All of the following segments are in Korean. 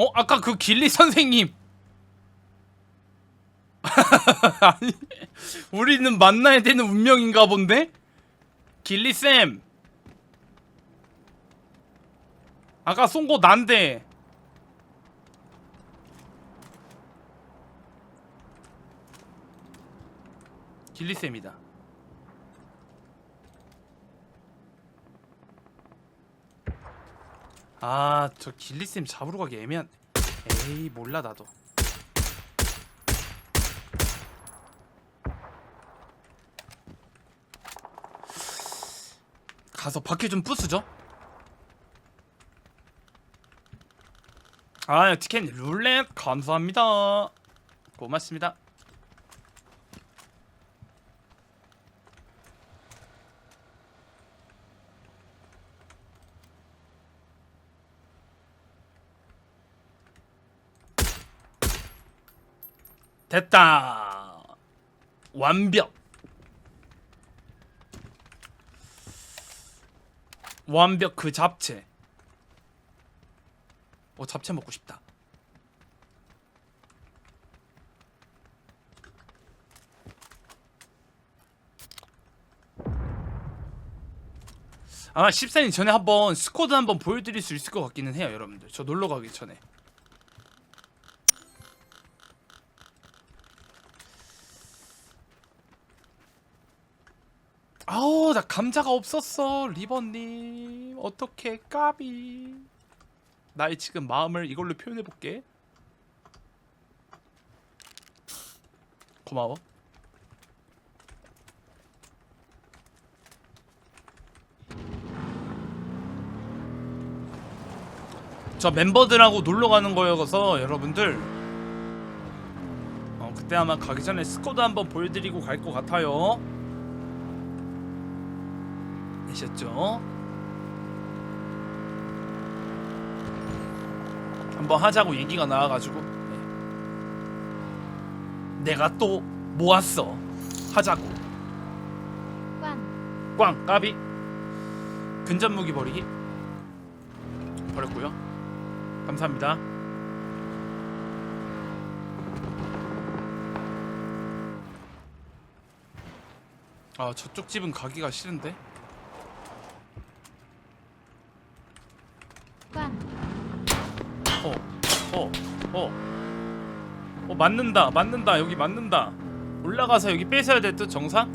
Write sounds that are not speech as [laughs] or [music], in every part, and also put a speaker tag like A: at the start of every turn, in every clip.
A: 어 아까 그 길리 선생님. [laughs] 아니 우리는 만나야 되는 운명인가 본데? 길리 쌤. 아까 쏜 거 난데. 길리 쌤이다 아 저 길리 쌤 잡으러 가기 애매한. 에이 몰라 나도. 가서 바퀴 좀 부수죠? 아 티켓 룰렛 감사합니다. 고맙습니다 됐다. 완벽. 완벽 그 잡채. 어 잡채 먹고 싶다. 아마 14일 전에 한번 스쿼드 한번 보여드릴 수 있을 것 같기는 해요 여러분들. 저 놀러 가기 전에 나 감자가 없었어 리버님. 어떻게 까비. 나의 지금 마음을 이걸로 표현해 볼게. 고마워. 저 멤버들하고 놀러 가는 거여서 여러분들 어, 그때 아마 가기 전에 스쿼드 한번 보여드리고 갈 것 같아요 되셨죠? 한번 하자고 얘기가 나와가지고 네. 내가 또 모았어. 하자고.
B: 꽝.
A: 꽝 까비. 근접 무기 버리기. 버렸고요. 감사합니다. 아 저쪽 집은 가기가 싫은데
B: 꽝.
A: 어, 어, 어. 어, 맞는다, 맞는다, 여기 맞는다. 올라가서 여기 뺏어야 될 듯, 정상?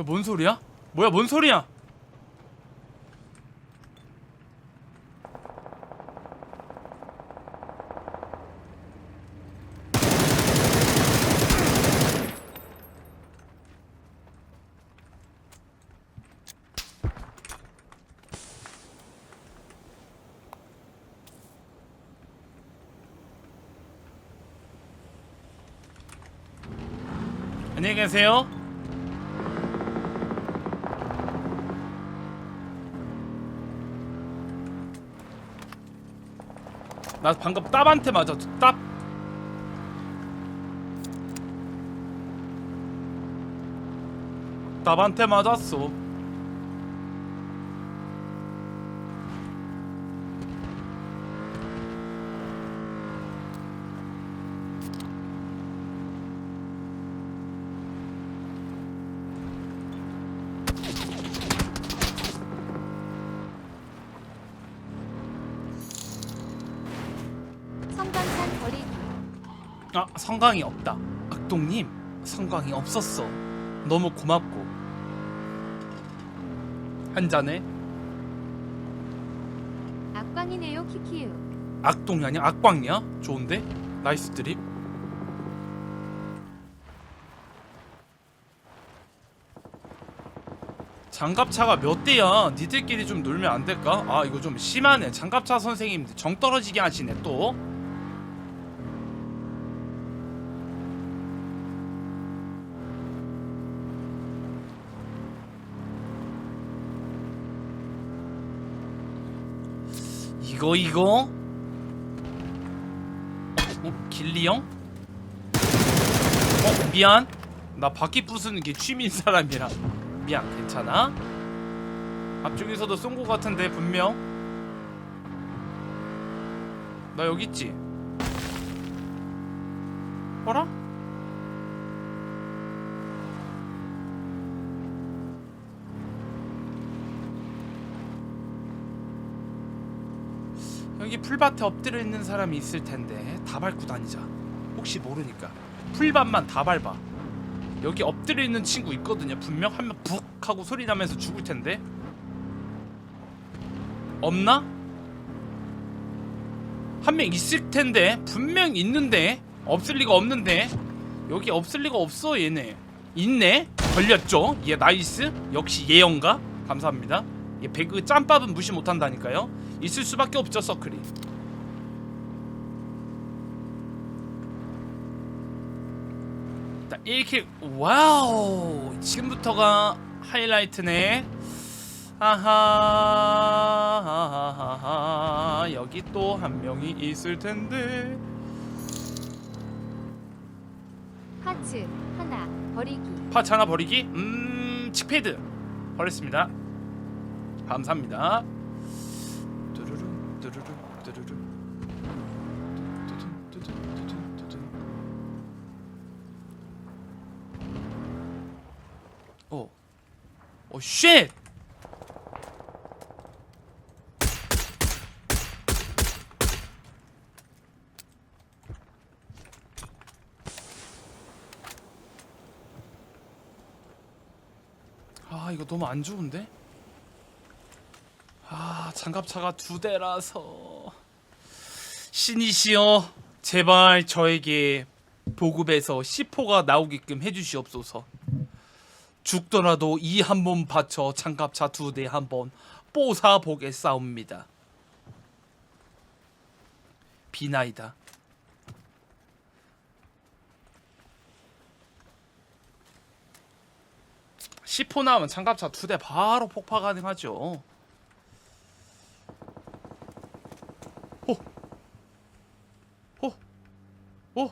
A: 뭐야, 뭔 소리야? 뭐야, 뭔 소리야? 안녕히 계세요. 나 방금 따한테 맞았어. 따. 따한테 맞았어. 아 성광이 없다. 악동님 성광이 없었어. 너무 고맙고 한 잔에
B: 악광이네요 키키유.
A: 악동이 아니야 악광이야? 좋은데 나이스 드립. 장갑차가 몇 대야? 니들끼리 좀 놀면 안 될까? 아 이거 좀 심하네. 장갑차 선생님 정 떨어지게 하시네 또. 이거 이거? 어, 어 길리 형? 어 미안. 나 바퀴 부수는 게 취미인 사람이라. 미안 괜찮아? 앞쪽에서도 쏜 거 같은데 분명. 나 여기 있지? 어라? 여기 풀밭에 엎드려 있는 사람이 있을 텐데 다 밟고 다니자. 혹시 모르니까. 풀밭만 다 밟아. 여기 엎드려 있는 친구 있거든요. 분명 하면 북 하고 소리 나면서 죽을 텐데. 없나? 한 명 있을 텐데. 분명 있는데. 없을 리가 없는데. 여기 없을 리가 없어 얘네. 있네? 걸렸죠? 얘 나이스? 역시 예언가? 감사합니다. 얘 배그 짬밥은 무시 못한다니까요 있을 수밖에 없죠 서클이. 자 1킬 와우! 지금부터가 하이라이트네. 아하 여기 또 한 명이 있을 텐데.
B: 하츠 하나 버리기.
A: 파츠 하나 버리기? 음 칙패드. 버렸습니다. 감사합니다 어. 어, 쉣! 아, 이거 너무 안 좋은데? 아, 장갑차가 두 대라서. 신이시여, 제발 저에게 보급에서 C4가 나오게끔 해주시옵소서. 죽더라도 이 한 몸 바쳐 장갑차 두 대 한번 뽀사 보겠사옵니다. 비나이다. C4 나오면 장갑차 두 대 바로 폭파 가능하죠. 오, 오, 오,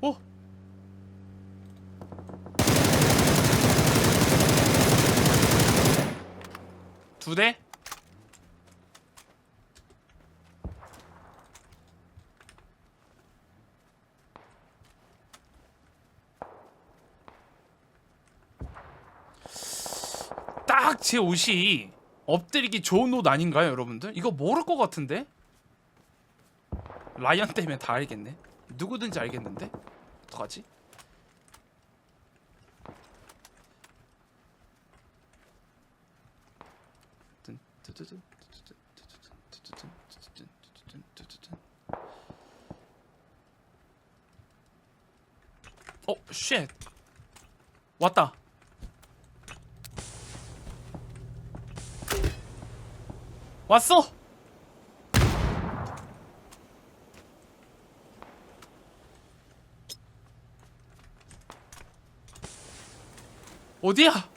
A: 오. 두 대? 딱 제 옷이 엎드리기 좋은 옷 아닌가요, 여러분들? 이거 모를 것 같은데? 라이언 때문에 다 알겠네. 누구든지 알겠는데? 어떡하지? 어, 쉣. 왔다. 왔어. 어디야?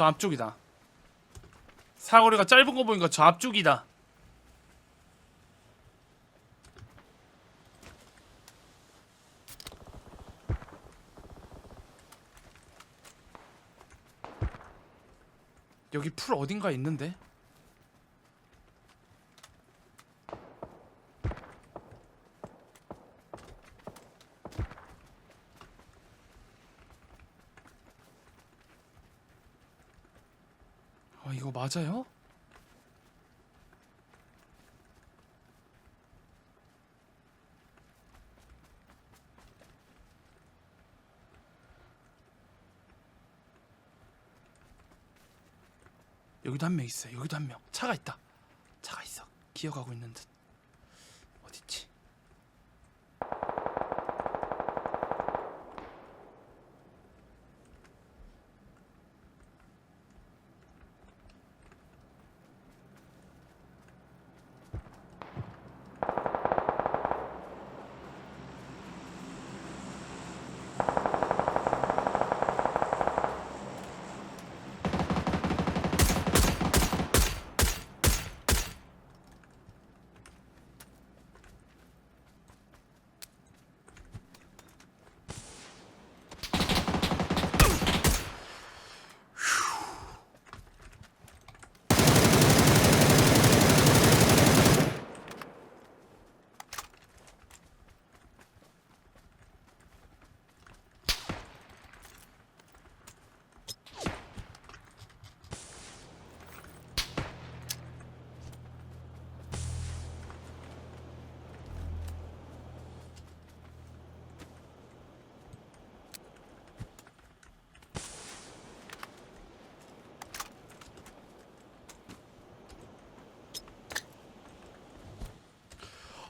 A: 저 앞쪽이다. 사거리가 짧은 거 보니까 저 앞쪽이다. 여기 풀 어딘가 있는데? 아 이거 맞아요? 여기도 한 명 있어. 여기도 한 명. 차가 있다. 차가 있어. 기어가고 있는 듯. 어딨지?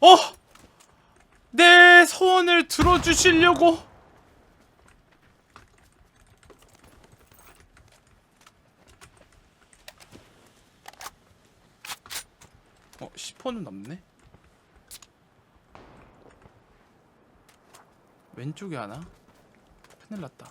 A: 어! 내 소원을 들어주시려고? 어 10호는 넘네? 왼쪽에 하나? 큰일 났다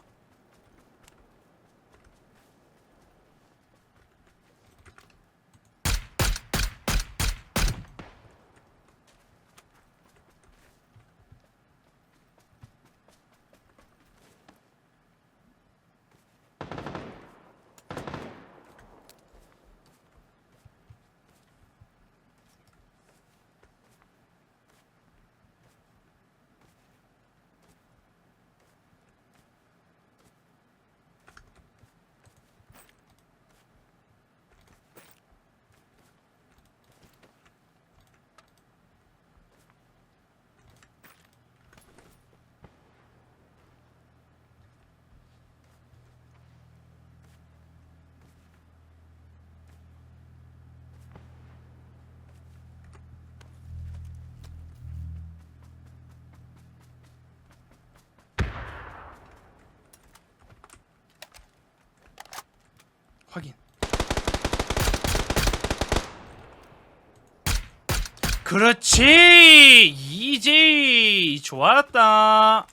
A: 확인. 그렇지 이지 좋았다.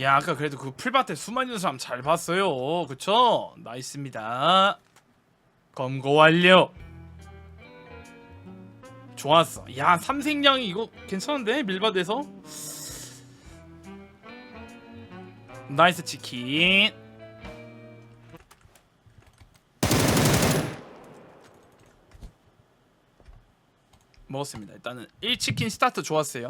A: 야 아까 그래도 그 풀밭에 있는 사람 잘 봤어요. 그쵸? 나이스입니다. 검거 완료. 좋았어. 야 삼색냥이 이거 괜찮은데 밀밭에서? 나이스 치킨. 먹었습니다. 일단은 1치킨 스타트 좋았어요.